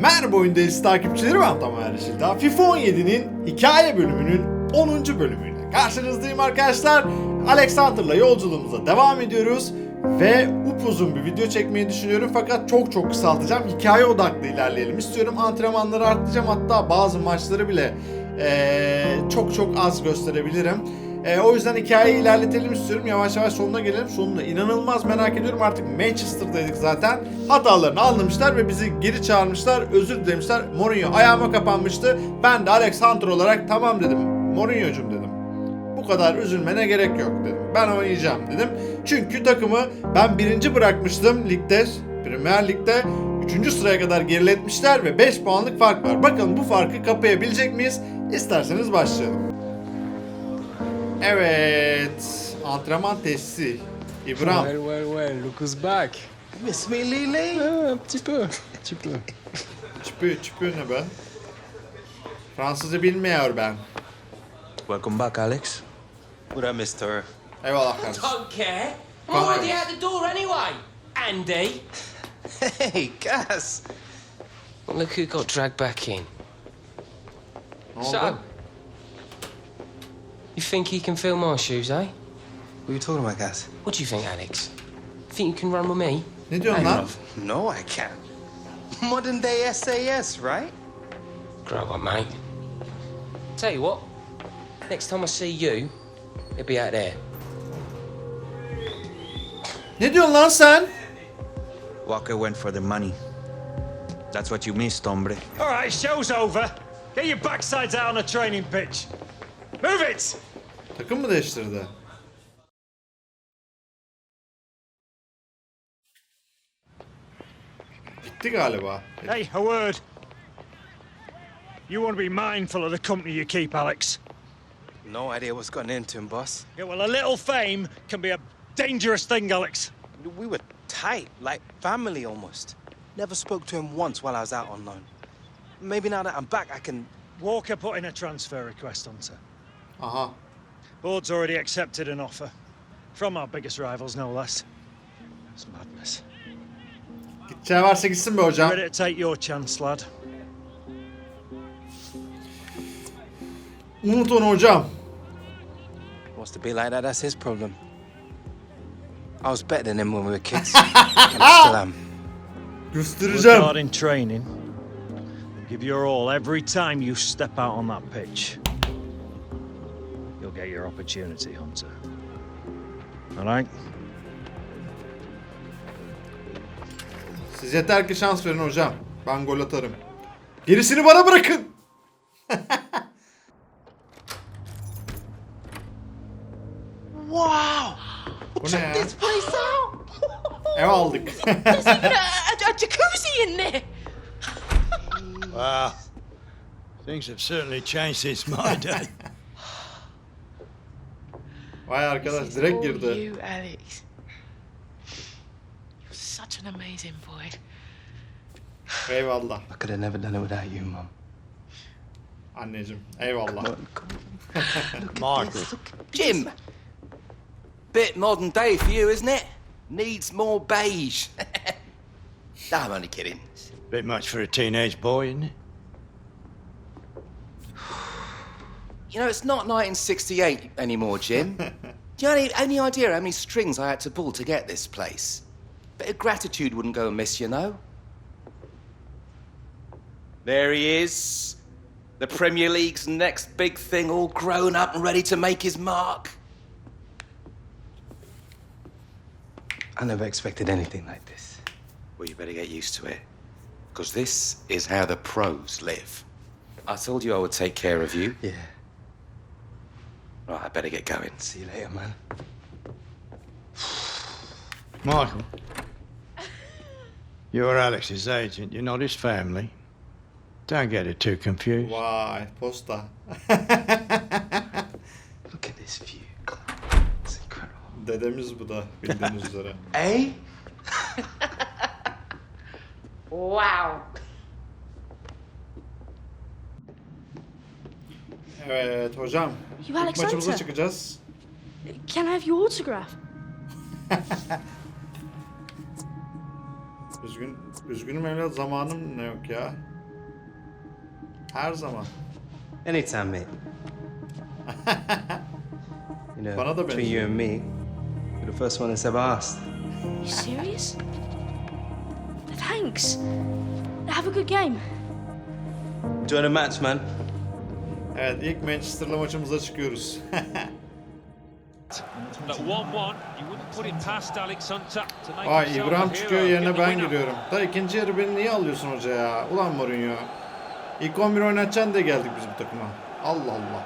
Merhaba oyundayız takipçileri ben Tamer Yeşildağ. FIFA 17'nin hikaye bölümünün 10. bölümüyle karşınızdayım arkadaşlar. Alexander'la yolculuğumuza devam ediyoruz. Ve upuzun bir video çekmeyi düşünüyorum fakat çok çok kısaltacağım. Hikaye odaklı ilerleyelim istiyorum. Antrenmanları arttıracağım hatta bazı maçları bile eee, çok çok az gösterebilirim. Ee, o yüzden hikayeyi ilerletelim istiyorum. Yavaş yavaş sonuna gelelim. Sonunda inanılmaz merak ediyorum. Artık Manchester'daydık zaten. Hatalarını anlamışlar ve bizi geri çağırmışlar. Özür dilemişler. Mourinho ayağıma kapanmıştı. Ben de Alex Hunter olarak tamam dedim. Mourinho'cum dedim. Bu kadar üzülmene gerek yok dedim. Ben oynayacağım dedim. Çünkü takımı ben birinci bırakmıştım ligde. Premier Lig'de 3. sıraya kadar geriletmişler ve 5 puanlık fark var. Bakalım bu farkı kapayabilecek miyiz? İsterseniz başlayalım. Evet. Antrenman tesisi. İbrahim. Well, well, well, look who's back. Miss me, Lily? Ah, un petit peu, petit peu. Çüpü çüpü ne be? Fransızca bilmiyor ben. Welcome back, Alex. What I missed her. Eyvallah kardeşim. Don't care. I'm Can't already out the door anyway. Andy. Hey, Gus. Look who got dragged back in. Ne So, oldu? You think he can fill my shoes, eh? What are you talking about, Gus? What do you think, Alex? Think you can run with me? Ne diyorsun lan? No, I can't. Modern day SAS, right? Grow up, mate. Tell you what, next time I see you, it'll be out there. Ne diyorsun lan sen? Walker went for the money. That's what you missed, hombre. All right, show's over. Get your backsides out on the training pitch. Move it! Takım mı değiştirdi? Gitti galiba. Hey, a word. You want to be mindful of the company you keep, Alex. No idea what's gotten into him, boss. Yeah, well, a little fame can be a dangerous thing, Alex. We were tight, like family almost. Never spoke to him once while I was out on loan. Maybe now that I'm back, I can. Walker put in a transfer request, Hunter. Aha. Board's already accepted an offer. From our biggest rivals, no less. It's madness. Gideceği varsa gitsin be hocam. Ready to take your chance, lad? Unut onu hocam. Wants to be like that, that's his problem. I was better than him when we were kids. and I still am. Göstereceğim. hard in training. Give your all every time you step out on that pitch. Get your opportunity, Hunter. All right? Siz yeter ki şans verin hocam. Ben gol atarım. Gerisini bana bırakın. Wow! Bu ne ya? This place out! Ev aldık. A jacuzzi in there! Wow. Things have certainly changed since my day. Vay arkadaş direkt girdi. you, Alex. You're such an amazing boy. Eyvallah I could have never done it without you, Mum. anneciğim. Eyvallah. Michael. Jim! Bit modern day for you, isn't it? Needs more beige. no, I'm only kidding. Bit much for a teenage boy, isn't it? You know, it's not 1968 anymore, Jim. Do you have any, any idea how many strings I had to pull to get this place? Bit of gratitude wouldn't go amiss, you know. There he is. The Premier League's next big thing, all grown up and ready to make his mark. I never expected anything like this. Well, you better get used to it. Because this is how the pros live. I told you I would take care of you. Yeah. Right, I better get going. See you later, man. Michael. You're Alex's agent, you're not his family. Don't get it too confused. Vay posta. Look at this view. It's incredible. Dedemiz bu da bildiğiniz üzere. Eh? Wow! Evet hocam. You İlk maçımıza çıkacağız. Can I have your autograph? Üzgün, üzgünüm evlat zamanım ne yok ya. Her zaman. Anytime, mate. you know, Bana da between you and me, you're the first one that's ever asked. You serious? Thanks. Have a good game. Enjoy the match, man. Evet ilk Manchester'la maçımıza çıkıyoruz. But 1-1, you wouldn't put it past Alex Hunter to make Ay İbrahim çıkıyor yerine ben giriyorum. Da ikinci yarı beni niye alıyorsun hoca ya? Ulan Mourinho. İlk 11 oynatacaksın diye geldik biz bu takıma. Allah Allah.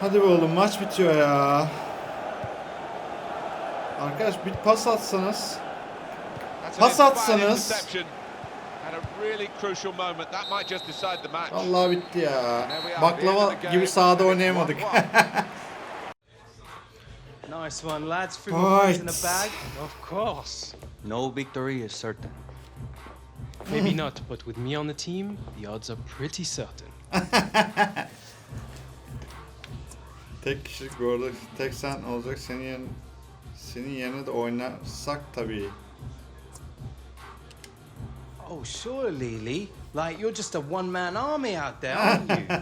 Hadi be oğlum maç bitiyor ya. Arkadaş bir pas atsanız. Pas atsanız. Vallahi bitti ya. Baklava gibi sahada oynayamadık. Nice one, lads. Three more points in the bag. Of course. No victory is certain. Maybe not, but with me on the team, the odds are pretty certain. tek kişilik bu arada tek sen olacak. Senin yerine, senin yerine de oynarsak tabii. Oh, surely, Lee. Like, you're just a one man army out there, aren't you?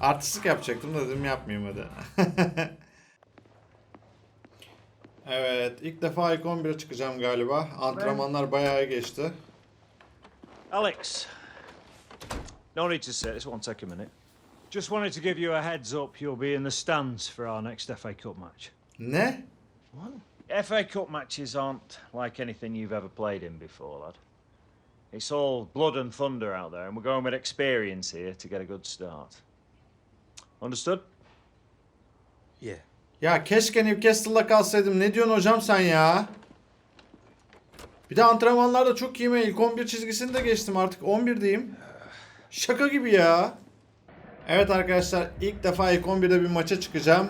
Artistlik yapacaktım da dedim yapmayayım hadi. evet ilk defa ilk 11'e çıkacağım galiba. Antrenmanlar bayağı geçti. Alex, no need to sit. This won't take a minute. Just wanted to give you a heads up. You'll be in the stands for our next FA Cup match. Ne? FA Cup matches aren't like anything you've ever played in before, lad. It's all blood and thunder out there, and we're going with experience here to get a good start. Understood? yeah. Ya keşke Newcastle'la kalsaydım. Ne diyorsun hocam sen ya? Bir de antrenmanlarda çok iyiyim. İlk 11 çizgisini de geçtim artık. 11'deyim. Şaka gibi ya. Evet arkadaşlar ilk defa ilk 11'de bir maça çıkacağım.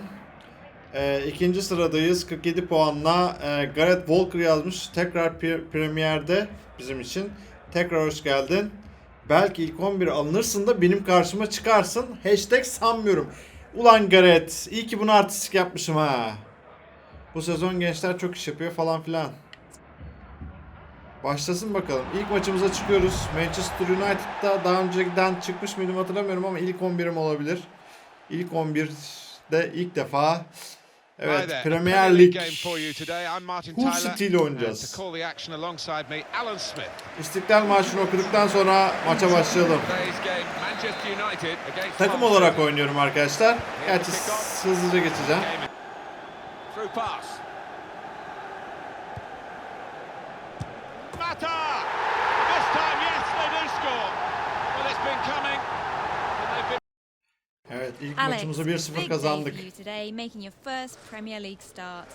Ee, ikinci sıradayız. 47 puanla e, Gareth Walker yazmış. Tekrar pre- Premier'de bizim için. Tekrar hoş geldin. Belki ilk 11 alınırsın da benim karşıma çıkarsın. Hashtag sanmıyorum. Ulan Gareth. iyi ki bunu artistik yapmışım ha. Bu sezon gençler çok iş yapıyor falan filan. Başlasın bakalım. İlk maçımıza çıkıyoruz. Manchester United'da daha önceden çıkmış mıydım hatırlamıyorum ama ilk 11'im olabilir. İlk 11'de ilk defa Evet Premier Lig Hull City ile oynayacağız. İstiklal Marşı'nı okuduktan sonra maça başlayalım. Takım olarak oynuyorum arkadaşlar. Gerçi hızlıca geçeceğim. Evet ilk Alex, maçımızı big 1-0 day kazandık. for you today, making your first Premier League start.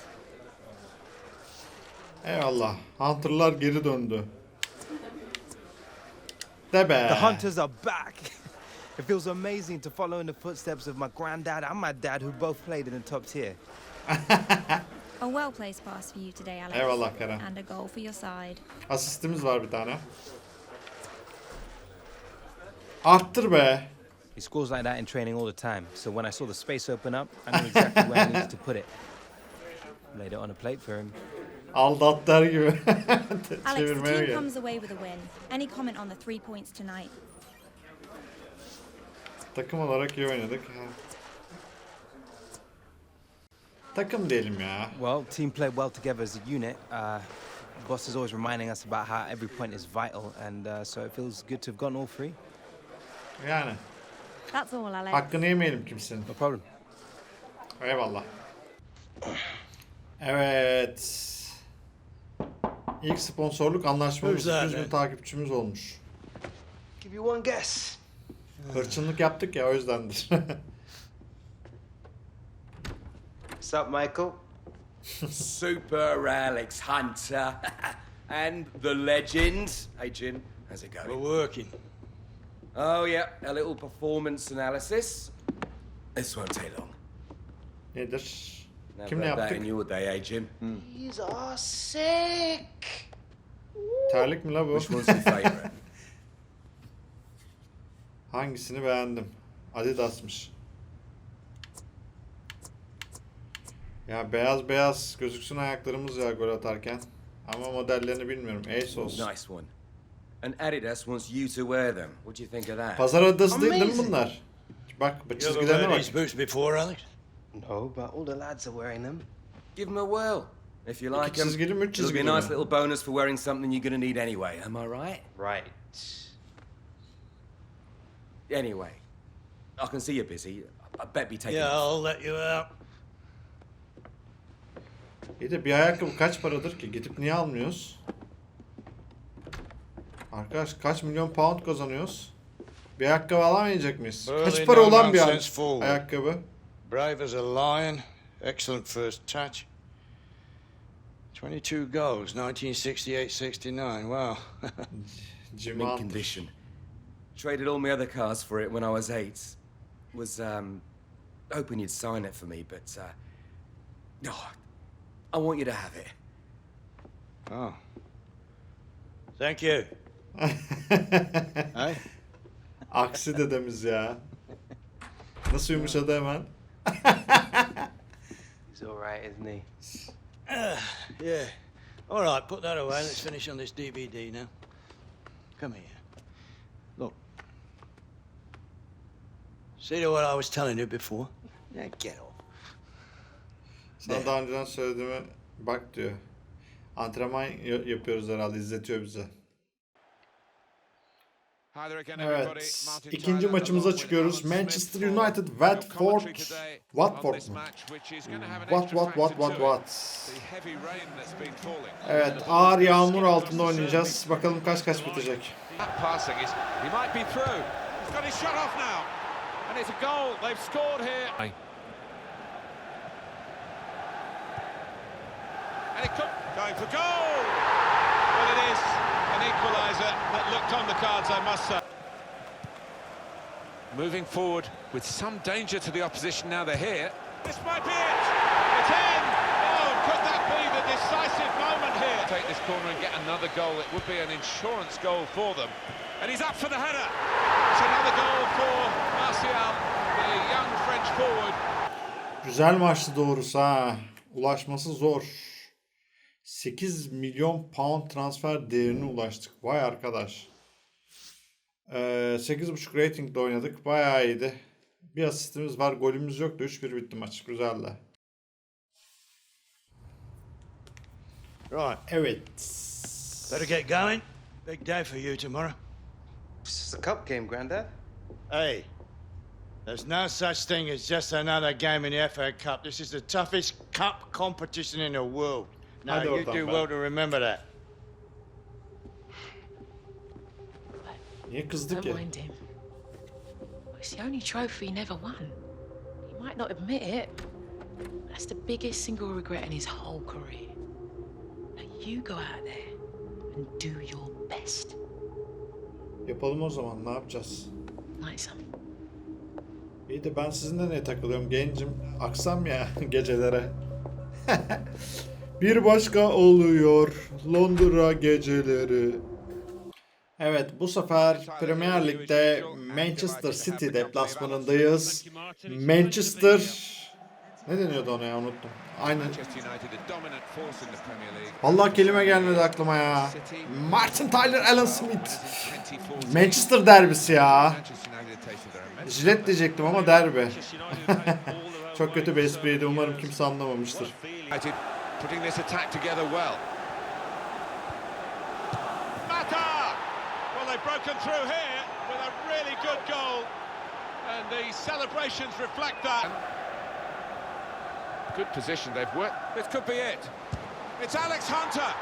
Eyvallah. Hunter'lar geri döndü. De be. The hunters are back. It feels amazing to follow in the footsteps of my granddad and my dad, who both played in the top tier. A well placed pass for you today, Alex. Eyvallah Karen. And a goal for your side. Asistimiz var bir tane. Arttır be. He scores like that in training all the time, so when I saw the space open up, I knew exactly where I needed to put it. Laid it on a plate for him. Aldat der gibi. Alex, the team comes away with a win. Any comment on the three points tonight? Takım olarak iyi oynadık. Takım diyelim ya. Well, team played well together as a unit. Uh, boss is always reminding us about how every point is vital, and uh, so it feels good to have gotten all three. Yani That's all, Alex. hakkını yemeyelim kimsenin. No problem. Eyvallah. Evet. İlk sponsorluk anlaşmamız 200 bin takipçimiz olmuş. Give you one guess. Hırçınlık yaptık ya o yüzdendir. What's up, Michael? Super Alex Hunter. and the legend. Hey, Jim, how's it going? We're working. Oh, yeah, a little performance analysis. This won't take long. Nedir? Never Kimle had that yaptık? in your day, eh, Jim? These are sick. Terlik mi la bu? Which one's your favourite? Hangisini beğendim? Adidas'mış. Ya beyaz beyaz gözüksün ayaklarımız ya gol atarken. Ama modellerini bilmiyorum. Ace olsun. Nice one. And Adidas wants you to wear them. What do you think of that? Pazar adası değil, değil mi Amazing. bunlar? Bak bu You ever çizgilerine wear bak. these boots before, Alex? No, but all the lads are wearing them. Give them a whirl. If you like them, çizgili mi, üç it'll be çizgili a nice mi? little bonus for wearing something you're gonna need anyway. Am I right? Right. Anyway, I can see you're busy. I bet be taking. Yeah, I'll let you out. İyi de bir ayakkabı kaç paradır ki? Gidip niye almıyoruz? Arkadaş kaç milyon pound kazanıyoruz? Bir ayakkabı alamayacak mıyız? Kaç para olan bir ay- ayakkabı? Brave as a lion. Excellent first touch. 22 goals, 1968-69. Wow. Mint condition. Traded all my other cars for it when I was eight. Was um, hoping you'd sign it for me, but uh, no, I want you to have it. oh. Thank you. Aksi dedemiz ya. Nasıl yumuşadı hemen? He's alright, isn't he? Yeah. All right, put that away. Let's finish on this DVD now. Come here. Look. See to what I was telling you before? Yeah, get off. Sana daha önceden söylediğimi bak diyor. Antrenman yapıyoruz herhalde izletiyor bize. Evet. ikinci maçımıza çıkıyoruz. Manchester United Watford. Watford mu? What what what what what? Evet ağır yağmur altında oynayacağız. Bakalım kaç kaç bitecek. And it's a goal. They've scored here. And it could going for goal. Well it is equaliser that looked on the cards I must say. Moving forward with some danger to the opposition now they're here. This might be it. It's in. Oh, could that be the decisive moment here? Take this corner and get another goal. It would be an insurance goal for them. And he's up for the header. It's another goal for Martial, the young French forward. Güzel maçtı doğrusu ha. Ulaşması zor. 8 milyon pound transfer değerine ulaştık. Vay arkadaş. Ee, 8.5 ratingle oynadık. Bayağı iyiydi. Bir asistimiz var. Golümüz yoktu. 3-1 bitti maç. Güzeldi. Right. Evet. Better get going. Big day for you tomorrow. It's just a cup game, Grandad. Hey, there's no such thing as just another game in the FA Cup. This is the toughest cup competition in the world. Now, Hadi you oradan do be. well to remember that. Niye kızdık Don't ya? mind him. It's the only trophy he never won. He might not admit it. That's the biggest single regret in his whole career. Now you go out there and do your best. Yapalım o zaman. Ne yapacağız? Like some. İyi de ben sizinle ne takılıyorum gencim? Aksam ya gecelere. Bir başka oluyor Londra geceleri. Evet bu sefer Premier Lig'de Manchester City deplasmanındayız. Manchester ne deniyordu ona ya unuttum. Aynen. Manchester United, a dominant force in the Premier League. Vallahi kelime gelmedi aklıma ya. Martin Tyler Alan Smith. 2014. Manchester derbisi ya. Jilet diyecektim ama derbi. Çok kötü bir espriydi. Umarım kimse anlamamıştır. United putting this attack together well. Mata! Well, they've broken through here with a really good goal. And the celebrations reflect that. Good position they've worked. This could be it. It's Alex Hunter.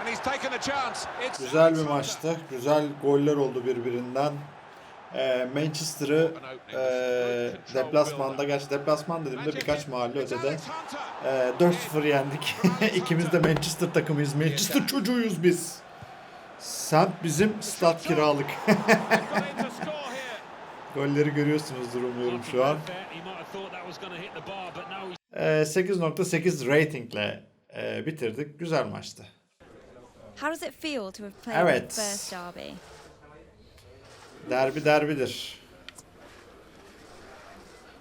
And he's taken a chance. It's Güzel bir maçtı. Güzel goller oldu birbirinden. Ee, Manchester'ı e, deplasmanda, gerçi deplasman dediğimde birkaç mahalle ötede e, 4-0 yendik. İkimiz de Manchester takımıyız. Manchester çocuğuyuz biz. Semt bizim, stat kiralık. Golleri görüyorsunuzdur umuyorum şu an. Ee, 8.8 ratingle e, bitirdik. Güzel maçtı. How does it feel to have played Evet. the first derby? Derbi derbidir.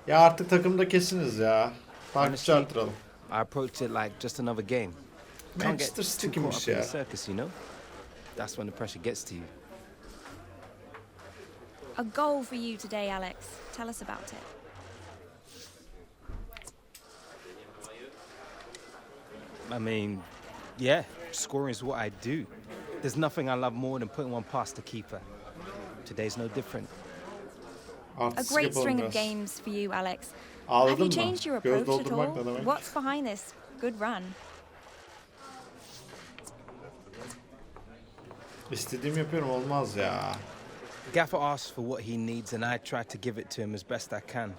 Ya artık takımda kesiniz ya. Takipçi Honestly- artıralım. I approached it like just another game. Can't get Manchester too City kimmiş up in ya. the circus, you know? That's when the pressure gets to you. A goal for you today, Alex. Tell us about it. I mean, yeah, scoring is what I do. There's nothing I love more than putting one past the keeper. Today's no different. A great string of games for you, Alex. Ağladın Have you changed your approach at all? What's behind this good run? İstediğim yapıyorum olmaz ya. Gaffer asks for what he needs, and I try to give it to him as best I can.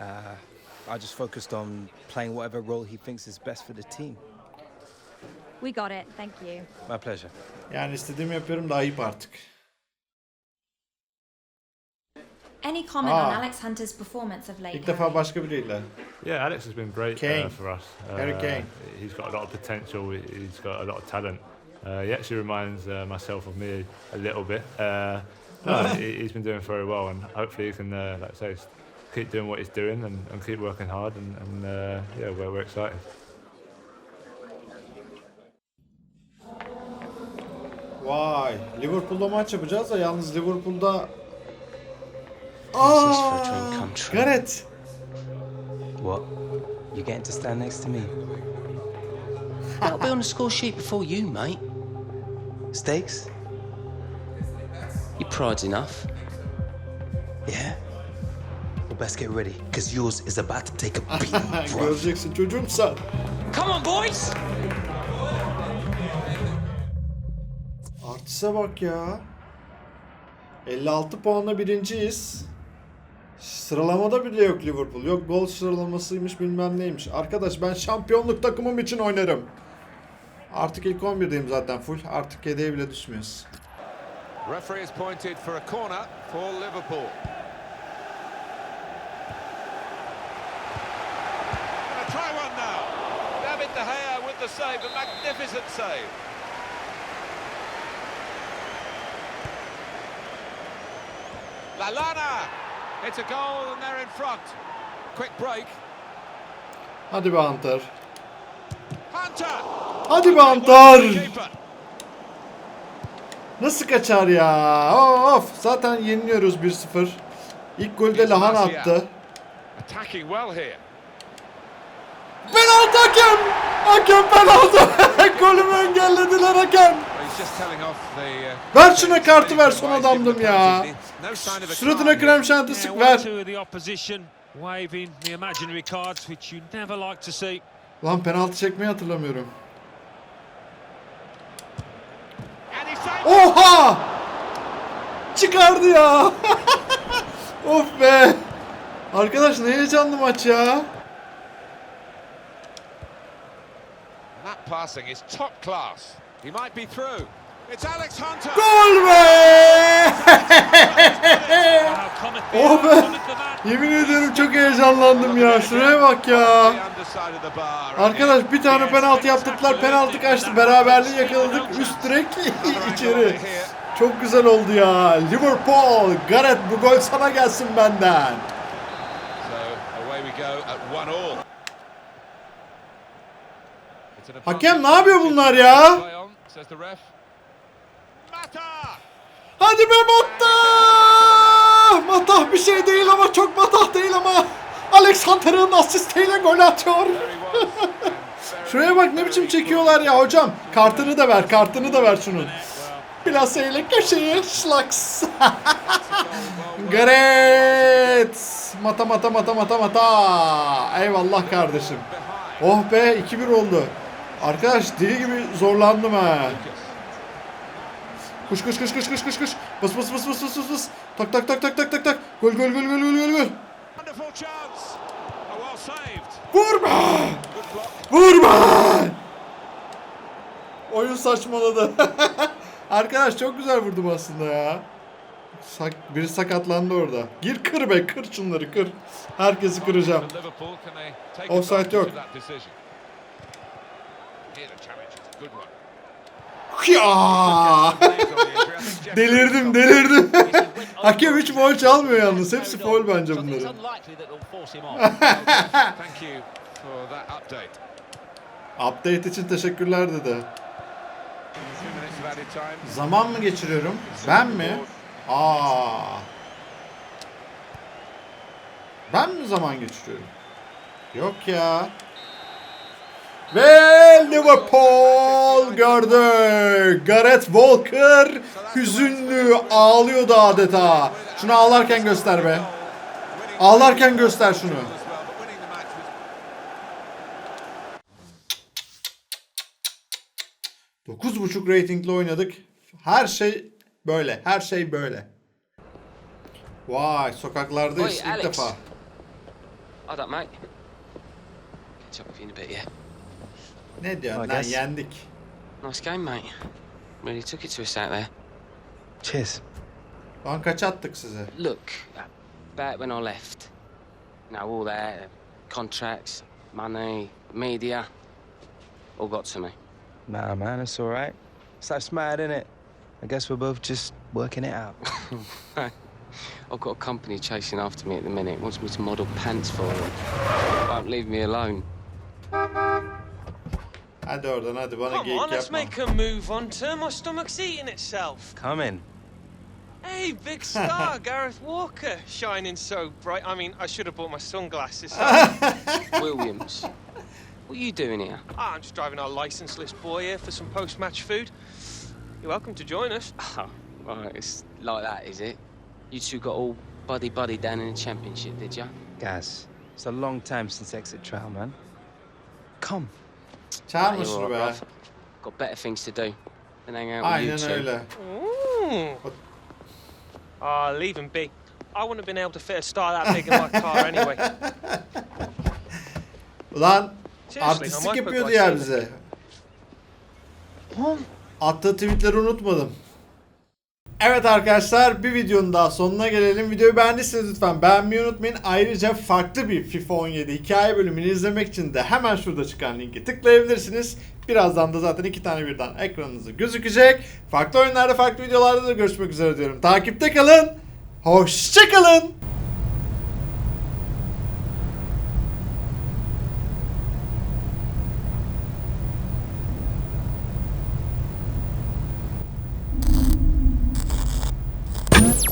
Uh, I just focused on playing whatever role he thinks is best for the team. We got it. Thank you. My pleasure. Yani istediğimi yapıyorum da ayıp artık. Any comment Ah. on Alex Hunter's performance of late? İlk defa başka biriyle. Yeah, Alex has been great Kane. uh, for us. Harry Uh, Kane. He's got a lot of potential. he- He's got a lot of talent. Uh, he actually reminds uh, myself of me a little bit. Uh, no, he- he's been doing very well, and hopefully he can, uh, like I say, s- keep doing what he's doing and, and keep working hard. And, and uh, yeah, we're, we're excited. Vay. Liverpool'da maç yapacağız da yalnız Liverpool'da... This is for a dream come true. Gareth. What? You getting to stand next to me? I'll be on the score sheet before you, mate. Stakes? Your pride's enough. Yeah. Well, best get ready, because yours is about to take a beating. bro. Göreceksin çocuğum sen. Come on, boys! Artiste bak ya. 56 puanla birinciyiz. Sıralamada bile yok Liverpool. Yok gol sıralamasıymış bilmem neymiş. Arkadaş ben şampiyonluk takımım için oynarım. Artık ilk 11'deyim zaten full. Artık 7'ye bile düşmüyoruz. Referee has pointed for a corner for Liverpool. Try one now. David De Gea with the save, a magnificent save. Lalana! It's a goal and they're in front. Quick break. Hadi be Hunter. Hunter! Hadi be Hunter. Nasıl kaçar ya? Of zaten yeniliyoruz 1-0. İlk golde Lahan attı. Attacking well here. Penaltı hakem! Hakem penaltı! Golümü engellediler hakem. Well, he's just telling off the, uh, Ver şuna kartı ver son adamdım ya. Suratına krem şanti sık ver. two of the opposition waving the imaginary cards, which you never like to see. Lan penaltı çekmeyi hatırlamıyorum. Oha! Çıkardı ya. of be. Arkadaş ne heyecanlı maç ya. That passing is top class. He might be through. It's Alex Hunter. Gol be! Oh be! Yemin ediyorum çok heyecanlandım ya. Şuraya bak ya. Arkadaş bir tane penaltı yaptıklar. Penaltı kaçtı. Beraberliği yakaladık. Üst direk içeri. Çok güzel oldu ya. Liverpool. Gareth bu gol sana gelsin benden. Hakem ne yapıyor bunlar ya? Says the ref. Mata! Hadi be Matah! Matah bir şey değil ama çok matah değil ama Alex Hunter'ın asistiyle gol atıyor. Şuraya bak ne biçim çekiyorlar ya hocam. Kartını da ver, kartını da ver şunun. Plaseyle köşeye şlaks. Gareth! Mata mata mata mata mata. Eyvallah kardeşim. Oh be 2-1 oldu. Arkadaş deli gibi zorlandım ha. Kuş kuş kuş kuş kuş kuş kuş. Bas bas bas bas bas bas bas. Tak tak tak tak tak tak tak. Gol gol gol gol gol gol gol. Oh. Vurma! Vurma! Oyun saçmaladı. Arkadaş çok güzel vurdum aslında ya. Sak, biri sakatlandı orada. Gir kır be kır şunları kır. Herkesi kıracağım. Offside yok. of that decision? Here the challenge. Good one. Ya! delirdim delirdim. Hakem hiç foul çalmıyor yalnız. Hepsi foul bence bunların. Update. İçin teşekkürler dedi. Zaman mı geçiriyorum? Ben mi? Aa. Ben mi zaman geçiriyorum? Yok ya. Ve Liverpool gördü. Gareth Walker hüzünlü ağlıyordu adeta. Şunu ağlarken göster be. Ağlarken göster şunu. Dokuz buçuk ratingli oynadık. Her şey böyle. Her şey böyle. Vay sokaklardayız Oi, ilk Alex. defa. Hold up, mate. Catch up with you in a bit, yeah? Ne diyorsun I lan guess. yendik. Nice game, mate. Really took it to us out there. Cheers. Lan kaç attık size? Look, back when I left, you know, all that, uh, contracts, money, media, all got to me. Nah, man, it's all right. It's like mad, innit? I guess we're both just working it out. I've got a company chasing after me at the minute, wants me to model pants for them. Won't leave me alone. Hadi oradan hadi bana Come geyik on, let's yapma. make a move on to My stomach's eating itself. Come in. Hey, big star, Gareth Walker, shining so bright. I mean, I should have bought my sunglasses. Williams, what are you doing here? Ah, I'm just driving our licenseless boy here for some post-match food. You're welcome to join us. Oh, right, it's like that, is it? You two got all buddy-buddy down in the championship, did ya? Guys, it's a long time since exit trial, man. Come. Şunu all be. Got better things to do than hang out with you Aynen two. öyle. Ooh. Ah, leave him be. I wouldn't have been able to fit a star that big in my car anyway. Ulan artistlik yapıyordu ya bize. Attığı tweetleri unutmadım. Evet arkadaşlar bir videonun daha sonuna gelelim. Videoyu beğendiyseniz lütfen beğenmeyi unutmayın. Ayrıca farklı bir FIFA 17 hikaye bölümünü izlemek için de hemen şurada çıkan linki tıklayabilirsiniz. Birazdan da zaten iki tane birden ekranınızda gözükecek. Farklı oyunlarda farklı videolarda da görüşmek üzere diyorum. Takipte kalın. Hoşçakalın.